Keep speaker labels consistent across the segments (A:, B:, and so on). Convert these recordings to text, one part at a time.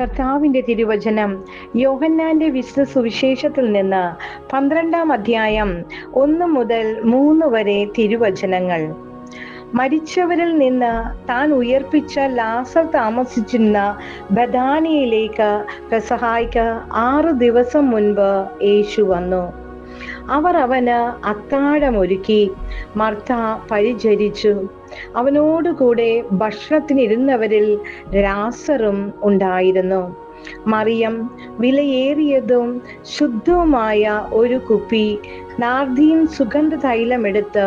A: കർത്താവിന്റെ തിരുവചനം യോഹന്നാന്റെ വിശുദ്ധ സുവിശേഷത്തിൽ നിന്ന് പന്ത്രണ്ടാം അധ്യായം ഒന്ന് മുതൽ മൂന്ന് വരെ തിരുവചനങ്ങൾ. മരിച്ചവരിൽ നിന്ന് താൻ ഉയർപ്പിച്ച ലാസർ താമസിച്ചിരുന്ന ബദാനിയിലേക്ക് പെസഹായിക്ക് ആറു ദിവസം മുൻപ് യേശു വന്നു. അവർ അവന് അത്താഴമൊരുക്കി മർത്ത പരിചരിച്ചു. അവനോടുകൂടെ ഭക്ഷണത്തിനിരുന്നവരിൽ രാസറും ഉണ്ടായിരുന്നു. മറിയം വിലയേറിയതും ശുദ്ധവുമായ ഒരു കുപ്പി നാർദീൻ സുഗന്ധ തൈലമെടുത്ത്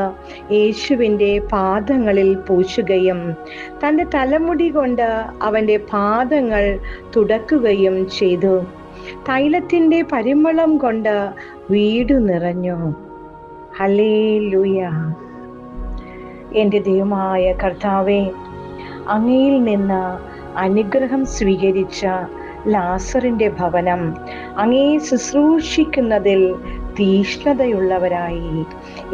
A: യേശുവിന്റെ പാദങ്ങളിൽ പൂശുകയും തന്റെ തലമുടി കൊണ്ട് അവന്റെ പാദങ്ങൾ തുടക്കുകയും ചെയ്തു. തൈലത്തിന്റെ പരിമളം കൊണ്ട് വീടു നിറഞ്ഞു. ഹലേ എന്റെ ദൈവമായ കർത്താവെ അങ്ങയിൽ നിന്ന് അനുഗ്രഹം സ്വീകരിച്ച ലാസറിന്റെ ഭവനം അങ്ങേ ശുശ്രൂഷിക്കുന്നതിൽ തീഷ്ണതയുള്ളവരായി.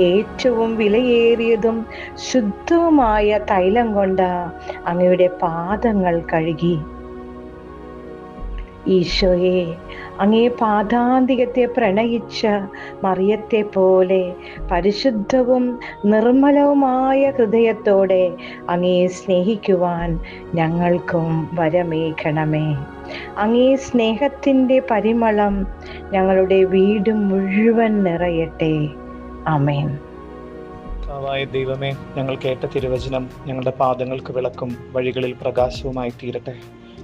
A: ഏറ്റവും വിലയേറിയതും ശുദ്ധവുമായ തൈലം കൊണ്ട് അങ്ങയുടെ പാദങ്ങൾ കഴുകി. ഈശോയെ അങ്ങേ പാതാന്തികത്തെ പ്രണയിച്ച മറിയത്തെ പോലെ പരിശുദ്ധവും നിർമ്മലവുമായ ഹൃദയത്തോടെ അങ്ങേ സ്നേഹിക്കുവാൻ ഞങ്ങൾക്കും വരമേഖണമേ അങ്ങേ സ്നേഹത്തിന്റെ പരിമളം ഞങ്ങളുടെ വീട് മുഴുവൻ നിറയട്ടെ. അമേൻ
B: കർത്താവായ ദൈവമേ ഞങ്ങൾ കേട്ട തിരുവചനം ഞങ്ങളുടെ പാദങ്ങൾക്ക് വിളക്കും വഴികളിൽ പ്രകാശവുമായി തീരട്ടെ.